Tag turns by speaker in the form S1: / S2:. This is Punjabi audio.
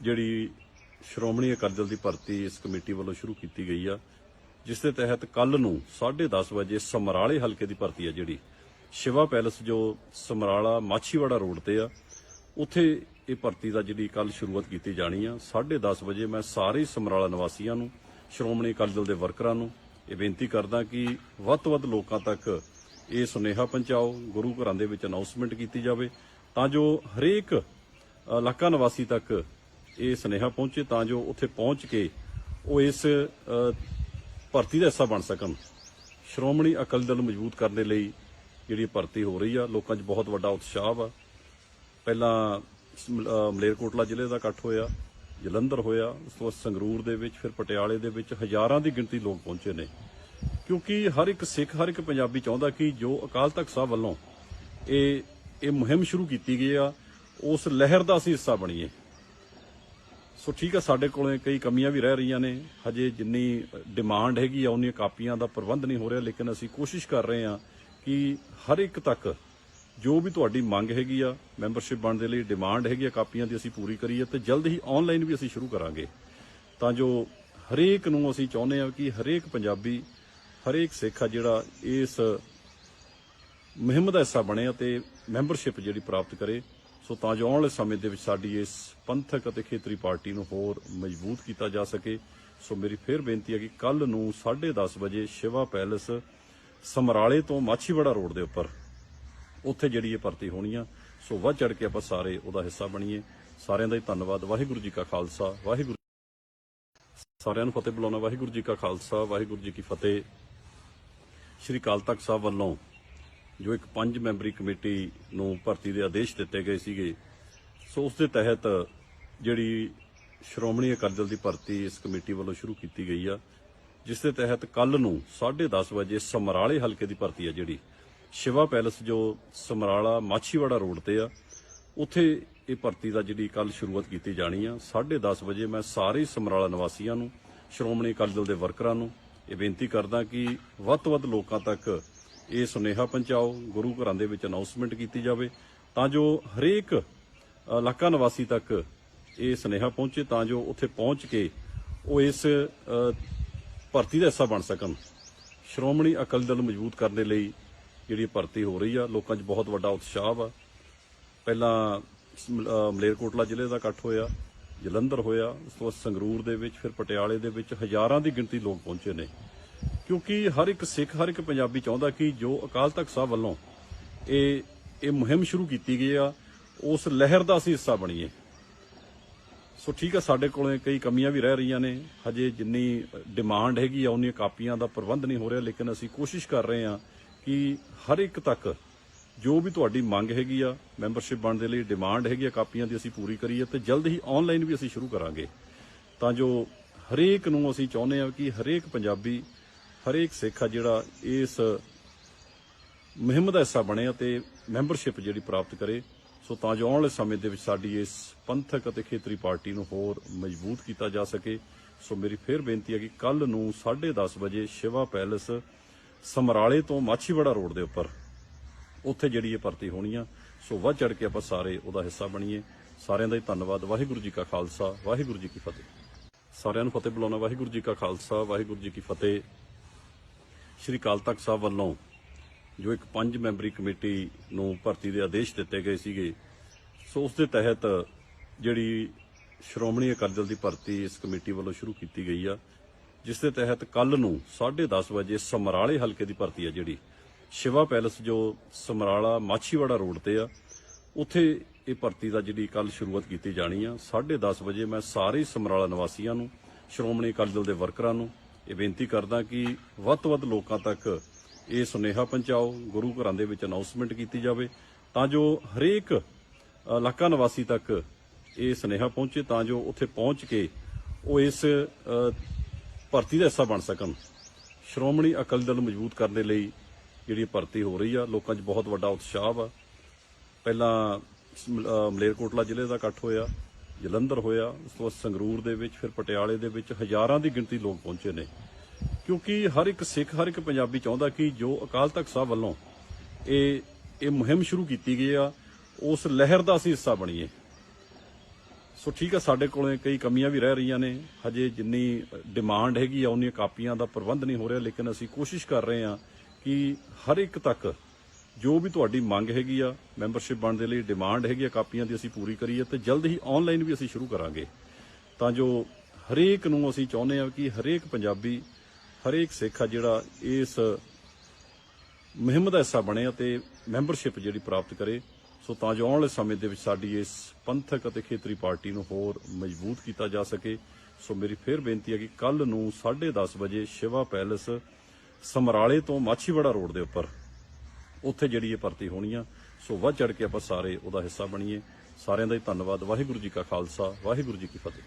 S1: ਜਿਹੜੀ ਸ਼੍ਰੋਮਣੀ ਅਕਾਲੀ ਦਲ ਦੀ ਭਰਤੀ ਇਸ ਕਮੇਟੀ ਵੱਲੋਂ ਸ਼ੁਰੂ ਕੀਤੀ ਗਈ ਆ, ਜਿਸ ਦੇ ਤਹਿਤ ਕੱਲ ਨੂੰ 10:30 ਵਜੇ ਸਮਰਾਲੇ ਹਲਕੇ ਦੀ ਭਰਤੀ ਆ ਜਿਹੜੀ। ਸ਼ਿਵਾ ਪੈਲਸ ਜੋ ਸਮਰਾਲਾ ਮਾਛੀਵਾੜਾ ਰੋਡ ਤੇ ਆ, ਉੱਥੇ ਇਹ ਭਰਤੀ ਦਾ ਜਿਹੜੀ ਕੱਲ ਸ਼ੁਰੂਆਤ ਕੀਤੀ ਜਾਣੀ ਆ। 10:30 ਵਜੇ ਮੈਂ ਸਾਰੇ ਸਮਰਾਲਾ ਨਿਵਾਸੀਆਂ ਨੂੰ, ਸ਼੍ਰੋਮਣੀ ਅਕਾਲੀ ਦਲ ਦੇ ਵਰਕਰਾਂ ਨੂੰ ਇਹ ਬੇਨਤੀ ਕਰਦਾ ਕਿ ਵੱਧ ਤੋਂ ਵੱਧ ਲੋਕਾਂ ਤੱਕ ਇਹ ਸੁਨੇਹਾ ਪਹੁੰਚਾਓ, ਗੁਰੂ ਘਰਾਂ ਦੇ ਵਿੱਚ ਅਨਾਉਂਸਮੈਂਟ ਕੀਤੀ ਜਾਵੇ, ਤਾਂ ਜੋ ਹਰੇਕ ਇਲਾਕਾ ਨਿਵਾਸੀ ਤੱਕ ਇਹ ਸੁਨੇਹਾ ਪਹੁੰਚੇ ਤਾਂ ਜੋ ਉੱਥੇ ਪਹੁੰਚ ਕੇ ਉਹ ਇਸ ਭਰਤੀ ਦਾ ਹਿੱਸਾ ਬਣ ਸਕਣ। ਸ਼੍ਰੋਮਣੀ ਅਕਾਲੀ ਦਲ ਨੂੰ ਮਜ਼ਬੂਤ ਕਰਨ ਦੇ ਲਈ ਜਿਹੜੀ ਭਰਤੀ ਹੋ ਰਹੀ ਆ, ਲੋਕਾਂ 'ਚ ਬਹੁਤ ਵੱਡਾ ਉਤਸ਼ਾਹ ਵਾ ਪਹਿਲਾਂ ਮਲੇਰਕੋਟਲਾ ਜ਼ਿਲ੍ਹੇ ਦਾ ਇਕੱਠ ਹੋਇਆ, ਜਲੰਧਰ ਹੋਇਆ, ਉਸ ਤੋਂ ਬਾਅਦ ਸੰਗਰੂਰ ਦੇ ਵਿੱਚ, ਫਿਰ ਪਟਿਆਲੇ ਦੇ ਵਿੱਚ ਹਜ਼ਾਰਾਂ ਦੀ ਗਿਣਤੀ ਲੋਕ ਪਹੁੰਚੇ ਨੇ। ਕਿਉਂਕਿ ਹਰ ਇੱਕ ਸਿੱਖ, ਹਰ ਇੱਕ ਪੰਜਾਬੀ ਚਾਹੁੰਦਾ ਕਿ ਜੋ ਅਕਾਲ ਤਖਤ ਸਾਹਿਬ ਵੱਲੋਂ ਇਹ ਇਹ ਮੁਹਿੰਮ ਸ਼ੁਰੂ ਕੀਤੀ ਗਈ ਆ, ਉਸ ਲਹਿਰ ਦਾ ਅਸੀਂ ਹਿੱਸਾ ਬਣੀਏ। ਸੋ ਠੀਕ ਆ, ਸਾਡੇ ਕੋਲੇ ਕਈ ਕਮੀਆਂ ਵੀ ਰਹਿ ਰਹੀਆਂ ਨੇ। ਹਜੇ ਜਿੰਨੀ ਡਿਮਾਂਡ ਹੈਗੀ ਆ ਉਹਨੀਆਂ ਕਾਪੀਆਂ ਦਾ ਪ੍ਰਬੰਧ ਨਹੀਂ ਹੋ ਰਿਹਾ, ਲੇਕਿਨ ਅਸੀਂ ਕੋਸ਼ਿਸ਼ ਕਰ ਰਹੇ ਹਾਂ ਕਿ ਹਰ ਇੱਕ ਤੱਕ ਜੋ ਵੀ ਤੁਹਾਡੀ ਮੰਗ ਹੈਗੀ ਆ ਮੈਂਬਰਸ਼ਿਪ ਬਣਨ ਦੇ ਲਈ ਡਿਮਾਂਡ ਹੈਗੀ ਆ ਕਾਪੀਆਂ ਦੀ, ਅਸੀਂ ਪੂਰੀ ਕਰੀਏ ਤੇ ਜਲਦ ਹੀ ਆਨਲਾਈਨ ਵੀ ਅਸੀਂ ਸ਼ੁਰੂ ਕਰਾਂਗੇ। ਤਾਂ ਜੋ ਹਰੇਕ ਨੂੰ ਅਸੀਂ ਚਾਹੁੰਦੇ ਹਾਂ ਕਿ ਹਰੇਕ ਪੰਜਾਬੀ, ਹਰੇਕ ਸਿੱਖ ਆ ਜਿਹੜਾ ਇਸ ਮੁਹਿੰਮ ਦਾ ਹਿੱਸਾ ਬਣੇ ਅਤੇ ਮੈਂਬਰਸ਼ਿਪ ਜਿਹੜੀ ਪ੍ਰਾਪਤ ਕਰੇ। ਸੋ ਤਾਂ ਜੋ ਆਉਣ ਵਾਲੇ ਸਮੇਂ ਦੇ ਵਿੱਚ ਸਾਡੀ ਇਸ ਪੰਥਕ ਅਤੇ ਖੇਤਰੀ ਪਾਰਟੀ ਨੂੰ ਹੋਰ ਮਜ਼ਬੂਤ ਕੀਤਾ ਜਾ ਸਕੇ। ਸੋ ਮੇਰੀ ਫੇਰ ਬੇਨਤੀ ਹੈ ਕਿ ਕੱਲ ਨੂੰ 10:30 ਵਜੇ ਸ਼ਿਵਾ ਪੈਲਸ ਸਮਰਾਲੇ ਤੋਂ ਮਾਛੀਵਾੜਾ ਰੋਡ ਦੇ ਉੱਪਰ ਉੱਥੇ ਜਿਹੜੀ ਇਹ ਭਰਤੀ ਹੋਣੀ ਆ। ਸੋ ਵੱਧ ਚੜ ਕੇ ਆਪਾਂ ਸਾਰੇ ਉਹਦਾ ਹਿੱਸਾ ਬਣੀਏ। ਸਾਰਿਆਂ ਦਾ ਹੀ ਧੰਨਵਾਦ। ਵਾਹਿਗੁਰੂ ਜੀ ਕਾ ਖਾਲਸਾ। ਵਾਹਿਗੁਰੂ ਸਾਰਿਆਂ ਨੂੰ ਫਤਿਹ ਬੁਲਾਉਣਾ। ਵਾਹਿਗੁਰੂ ਜੀ ਕਾ ਖਾਲਸਾ। ਵਾਹਿਗੁਰੂ ਜੀ ਕੀ ਫਤਿਹ। ਸ਼੍ਰੀ ਅਕਾਲ ਤਖਤ ਸਾਹਿਬ ਵੱਲੋਂ ਜੋ ਇੱਕ ਪੰਜ ਮੈਂਬਰੀ ਕਮੇਟੀ ਨੂੰ ਭਰਤੀ ਦੇ ਆਦੇਸ਼ ਦਿੱਤੇ ਗਏ ਸੀਗੇ, ਸੋ ਉਸ ਦੇ ਤਹਿਤ ਜਿਹੜੀ ਸ਼੍ਰੋਮਣੀ ਅਕਾਲੀ ਦਲ ਦੀ ਭਰਤੀ ਇਸ ਕਮੇਟੀ ਵੱਲੋਂ ਸ਼ੁਰੂ ਕੀਤੀ ਗਈ ਆ, ਜਿਸ ਦੇ ਤਹਿਤ ਕੱਲ ਨੂੰ 10:30 ਵਜੇ ਸਮਰਾਲੇ ਹਲਕੇ ਦੀ ਭਰਤੀ ਆ ਜਿਹੜੀ। ਸ਼ਿਵਾ ਪੈਲਸ ਜੋ ਸਮਰਾਲਾ ਮਾਛੀਵਾੜਾ ਰੋਡ ਤੇ ਆ, ਉੱਥੇ ਇਹ ਭਰਤੀ ਦਾ ਜਿਹੜੀ ਕੱਲ ਸ਼ੁਰੂਆਤ ਕੀਤੀ ਜਾਣੀ ਆ। 10:30 ਵਜੇ ਮੈਂ ਸਾਰੇ ਸਮਰਾਲਾ ਨਿਵਾਸੀਆਂ ਨੂੰ, ਸ਼੍ਰੋਮਣੀ ਅਕਾਲੀ ਦਲ ਦੇ ਵਰਕਰਾਂ ਨੂੰ ਇਹ ਬੇਨਤੀ ਕਰਦਾ ਕਿ ਵੱਧ ਤੋਂ ਵੱਧ ਲੋਕਾਂ ਤੱਕ ਇਹ ਸੁਨੇਹਾ ਪਹੁੰਚਾਓ, ਗੁਰੂ ਘਰਾਂ ਦੇ ਵਿੱਚ ਅਨਾਉਂਸਮੈਂਟ ਕੀਤੀ ਜਾਵੇ, ਤਾਂ ਜੋ ਹਰੇਕ ਇਲਾਕਾ ਨਿਵਾਸੀ ਤੱਕ ਇਹ ਸੁਨੇਹਾ ਪਹੁੰਚੇ, ਤਾਂ ਜੋ ਉੱਥੇ ਪਹੁੰਚ ਕੇ ਉਹ ਇਸ ਭਰਤੀ ਦਾ ਹਿੱਸਾ ਬਣ ਸਕਣ। ਸ਼੍ਰੋਮਣੀ ਅਕਾਲੀ ਦਲ ਮਜ਼ਬੂਤ ਕਰਨ ਦੇ ਲਈ ਜਿਹੜੀ ਭਰਤੀ ਹੋ ਰਹੀ ਆ, ਲੋਕਾਂ 'ਚ ਬਹੁਤ ਵੱਡਾ ਉਤਸ਼ਾਹ ਵਾ ਪਹਿਲਾਂ ਮਲੇਰਕੋਟਲਾ ਜ਼ਿਲ੍ਹੇ ਦਾ ਇਕੱਠ ਹੋਇਆ, ਜਲੰਧਰ ਹੋਇਆ, ਉਸ ਤੋਂ ਬਾਅਦ ਸੰਗਰੂਰ ਦੇ ਵਿੱਚ, ਫਿਰ ਪਟਿਆਲੇ ਦੇ ਵਿੱਚ ਹਜ਼ਾਰਾਂ ਦੀ ਗਿਣਤੀ ਲੋਕ ਪਹੁੰਚੇ ਨੇ। ਕਿਉਂਕਿ ਹਰ ਇੱਕ ਸਿੱਖ, ਹਰ ਇੱਕ ਪੰਜਾਬੀ ਚਾਹੁੰਦਾ ਕਿ ਜੋ ਅਕਾਲ ਤਖਤ ਸਾਹਿਬ ਵੱਲੋਂ ਇਹ ਇਹ ਮੁਹਿੰਮ ਸ਼ੁਰੂ ਕੀਤੀ ਗਈ ਆ, ਉਸ ਲਹਿਰ ਦਾ ਅਸੀਂ ਹਿੱਸਾ ਬਣੀਏ। ਸੋ ਠੀਕ ਆ, ਸਾਡੇ ਕੋਲੇ ਕਈ ਕਮੀਆਂ ਵੀ ਰਹਿ ਰਹੀਆਂ ਨੇ। ਹਜੇ ਜਿੰਨੀ ਡਿਮਾਂਡ ਹੈਗੀ ਆ ਉਹਨੀਆਂ ਕਾਪੀਆਂ ਦਾ ਪ੍ਰਬੰਧ ਨਹੀਂ ਹੋ ਰਿਹਾ, ਲੇਕਿਨ ਅਸੀਂ ਕੋਸ਼ਿਸ਼ ਕਰ ਰਹੇ ਹਾਂ ਕਿ ਹਰ ਇੱਕ ਤੱਕ ਜੋ ਵੀ ਤੁਹਾਡੀ ਮੰਗ ਹੈਗੀ ਆ, ਮੈਂਬਰਸ਼ਿਪ ਬਣਨ ਦੇ ਲਈ ਡਿਮਾਂਡ ਹੈਗੀ ਆ, ਕਾਪੀਆਂ ਦੀ ਅਸੀਂ ਪੂਰੀ ਕਰੀਏ ਤੇ ਜਲਦ ਹੀ ਆਨਲਾਈਨ ਵੀ ਅਸੀਂ ਸ਼ੁਰੂ ਕਰਾਂਗੇ। ਤਾਂ ਜੋ ਹਰੇਕ ਨੂੰ ਅਸੀਂ ਚਾਹੁੰਦੇ ਹਾਂ ਕਿ ਹਰੇਕ ਪੰਜਾਬੀ ਹਰੇਕ ਸਿੱਖ ਆ ਜਿਹੜਾ ਇਸ ਮੁਹਿੰਮ ਦਾ ਹਿੱਸਾ ਬਣੇ ਅਤੇ ਮੈਂਬਰਸ਼ਿਪ ਜਿਹੜੀ ਪ੍ਰਾਪਤ ਕਰੇ, ਸੋ ਤਾਂ ਜੋ ਆਉਣ ਵਾਲੇ ਸਮੇਂ ਦੇ ਵਿੱਚ ਸਾਡੀ ਇਸ ਪੰਥਕ ਅਤੇ ਖੇਤਰੀ ਪਾਰਟੀ ਨੂੰ ਹੋਰ ਮਜ਼ਬੂਤ ਕੀਤਾ ਜਾ ਸਕੇ, ਸੋ ਮੇਰੀ ਫੇਰ ਬੇਨਤੀ ਹੈ ਕਿ ਕੱਲ ਨੂੰ 10:30 ਵਜੇ ਸ਼ਿਵਾ ਪੈਲਸ ਸਮਰਾਲੇ ਤੋਂ ਮਾਛੀਵਾੜਾ ਰੋਡ ਦੇ ਉੱਪਰ ਉੱਥੇ ਜਿਹੜੀ ਇਹ ਭਰਤੀ ਹੋਣੀ ਆ। ਸੋ ਵੱਧ ਚੜ ਕੇ ਆਪਾਂ ਸਾਰੇ ਉਹਦਾ ਹਿੱਸਾ ਬਣੀਏ। ਸਾਰਿਆਂ ਦਾ ਹੀ ਧੰਨਵਾਦ। ਵਾਹਿਗੁਰੂ ਜੀ ਕਾ ਖਾਲਸਾ, ਵਾਹਿਗੁਰੂ ਜੀ ਕੀ ਫਤਿਹ। ਸਾਰਿਆਂ ਨੂੰ ਫਤਿਹ ਬੁਲਾਉਣਾ। ਵਾਹਿਗੁਰੂ ਜੀ ਕਾ ਖਾਲਸਾ, ਵਾਹਿਗੁਰੂ ਜੀ ਕੀ ਫਤਿਹ। ਸ਼੍ਰੀ ਅਕਾਲ ਤਖਤ ਸਾਹਿਬ ਵੱਲੋਂ ਜੋ ਇੱਕ ਪੰਜ ਮੈਂਬਰੀ ਕਮੇਟੀ ਨੂੰ ਭਰਤੀ ਦੇ ਆਦੇਸ਼ ਦਿੱਤੇ ਗਏ ਸੀਗੇ, ਸੋ ਉਸ ਦੇ ਤਹਿਤ ਜਿਹੜੀ ਸ਼੍ਰੋਮਣੀ ਅਕਾਲੀ ਦਲ ਦੀ ਭਰਤੀ ਇਸ ਕਮੇਟੀ ਵੱਲੋਂ ਸ਼ੁਰੂ ਕੀਤੀ ਗਈ ਆ, ਜਿਸ ਦੇ ਤਹਿਤ ਕੱਲ ਨੂੰ 10:30 ਵਜੇ ਸਮਰਾਲੇ ਹਲਕੇ ਦੀ ਭਰਤੀ ਆ ਜਿਹੜੀ। ਸ਼ਿਵਾ ਪੈਲਸ ਜੋ ਸਮਰਾਲਾ ਮਾਛੀਵਾੜਾ ਰੋਡ ਤੇ ਆ, ਉੱਥੇ ਇਹ ਭਰਤੀ ਦਾ ਜਿਹੜੀ ਕੱਲ ਸ਼ੁਰੂਆਤ ਕੀਤੀ ਜਾਣੀ ਆ। 10:30 ਵਜੇ ਮੈਂ ਸਾਰੇ ਸਮਰਾਲਾ ਨਿਵਾਸੀਆਂ ਨੂੰ, ਸ਼੍ਰੋਮਣੀ ਅਕਾਲੀ ਦਲ ਦੇ ਵਰਕਰਾਂ ਨੂੰ ਇਹ ਬੇਨਤੀ ਕਰਦਾ ਕਿ ਵੱਧ ਤੋਂ ਵੱਧ ਲੋਕਾਂ ਤੱਕ ਇਹ ਸੁਨੇਹਾ ਪਹੁੰਚਾਓ, ਗੁਰੂ ਘਰਾਂ ਦੇ ਵਿੱਚ ਅਨਾਉਂਸਮੈਂਟ ਕੀਤੀ ਜਾਵੇ, ਤਾਂ ਜੋ ਹਰੇਕ ਇਲਾਕਾ ਨਿਵਾਸੀ ਤੱਕ ਇਹ ਸੁਨੇਹਾ ਪਹੁੰਚੇ, ਤਾਂ ਜੋ ਉੱਥੇ ਪਹੁੰਚ ਕੇ ਉਹ ਇਸ ਭਰਤੀ ਦਾ ਹਿੱਸਾ ਬਣ ਸਕਣ। ਸ਼੍ਰੋਮਣੀ ਅਕਾਲੀ ਦਲ ਨੂੰ ਮਜ਼ਬੂਤ ਕਰਨ ਦੇ ਲਈ ਜਿਹੜੀ ਭਰਤੀ ਹੋ ਰਹੀ ਆ, ਲੋਕਾਂ 'ਚ ਬਹੁਤ ਵੱਡਾ ਉਤਸ਼ਾਹ ਵਾ। ਪਹਿਲਾਂ ਮਲੇਰਕੋਟਲਾ ਜ਼ਿਲ੍ਹੇ ਦਾ ਇਕੱਠ ਹੋਇਆ। ਜਲੰਧਰ ਹੋਇਆ, ਉਸ ਤੋਂ ਬਾਅਦ ਸੰਗਰੂਰ ਦੇ ਵਿੱਚ, ਫਿਰ ਪਟਿਆਲੇ ਦੇ ਵਿੱਚ ਹਜ਼ਾਰਾਂ ਦੀ ਗਿਣਤੀ ਲੋਕ ਪਹੁੰਚੇ ਨੇ। ਕਿਉਂਕਿ ਹਰ ਇੱਕ ਸਿੱਖ, ਹਰ ਇੱਕ ਪੰਜਾਬੀ ਚਾਹੁੰਦਾ ਕਿ ਜੋ ਅਕਾਲ ਤਖਤ ਸਾਹਿਬ ਵੱਲੋਂ ਇਹ ਇਹ ਮੁਹਿੰਮ ਸ਼ੁਰੂ ਕੀਤੀ ਗਈ ਆ, ਉਸ ਲਹਿਰ ਦਾ ਅਸੀਂ ਹਿੱਸਾ ਬਣੀਏ। ਸੋ ਠੀਕ ਆ, ਸਾਡੇ ਕੋਲੇ ਕਈ ਕਮੀਆਂ ਵੀ ਰਹਿ ਰਹੀਆਂ ਨੇ। ਹਜੇ ਜਿੰਨੀ ਡਿਮਾਂਡ ਹੈਗੀ ਆ, ਉਨੀਆਂ ਕਾਪੀਆਂ ਦਾ ਪ੍ਰਬੰਧ ਨਹੀਂ ਹੋ ਰਿਹਾ, ਲੇਕਿਨ ਅਸੀਂ ਕੋਸ਼ਿਸ਼ ਕਰ ਰਹੇ ਹਾਂ ਕਿ ਹਰ ਇੱਕ ਤੱਕ ਜੋ ਵੀ ਤੁਹਾਡੀ ਮੰਗ ਹੈਗੀ ਆ ਮੈਂਬਰਸ਼ਿਪ ਬਣਨ ਦੇ ਲਈ ਡਿਮਾਂਡ ਹੈਗੀ ਆ, ਕਾਪੀਆਂ ਦੀ ਅਸੀਂ ਪੂਰੀ ਕਰੀਏ ਤੇ ਜਲਦ ਹੀ ਆਨਲਾਈਨ ਵੀ ਅਸੀਂ ਸ਼ੁਰੂ ਕਰਾਂਗੇ। ਤਾਂ ਜੋ ਹਰੇਕ ਨੂੰ ਅਸੀਂ ਚਾਹੁੰਦੇ ਹਾਂ ਕਿ ਹਰੇਕ ਪੰਜਾਬੀ, ਹਰੇਕ ਸਿੱਖ ਆ ਜਿਹੜਾ ਇਸ ਮੁਹਿੰਮ ਦਾ ਹਿੱਸਾ ਬਣੇ ਅਤੇ ਮੈਂਬਰਸ਼ਿਪ ਜਿਹੜੀ ਪ੍ਰਾਪਤ ਕਰੇ। ਸੋ ਤਾਂ ਜੋ ਆਉਣ ਵਾਲੇ ਸਮੇਂ ਦੇ ਵਿੱਚ ਸਾਡੀ ਇਸ ਪੰਥਕ ਅਤੇ ਖੇਤਰੀ ਪਾਰਟੀ ਨੂੰ ਹੋਰ ਮਜ਼ਬੂਤ ਕੀਤਾ ਜਾ ਸਕੇ। ਸੋ ਮੇਰੀ ਫੇਰ ਬੇਨਤੀ ਹੈ ਕਿ ਕੱਲ ਨੂੰ 10:30 ਵਜੇ ਸ਼ਿਵਾ ਪੈਲਸ ਸਮਰਾਲੇ ਤੋਂ ਮਾਛੀਵਾੜਾ ਰੋਡ ਦੇ ਉੱਪਰ ਉੱਥੇ ਜਿਹੜੀ ਇਹ ਭਰਤੀ ਹੋਣੀ ਆ, ਸੋ ਵੱਧ ਚੜ ਕੇ ਆਪਾਂ ਸਾਰੇ ਉਹਦਾ ਹਿੱਸਾ ਬਣੀਏ। ਸਾਰਿਆਂ ਦਾ ਹੀ ਧੰਨਵਾਦ। ਵਾਹਿਗੁਰੂ ਜੀ ਕਾ ਖਾਲਸਾ, ਵਾਹਿਗੁਰੂ ਜੀ ਕੀ ਫਤਿਹ।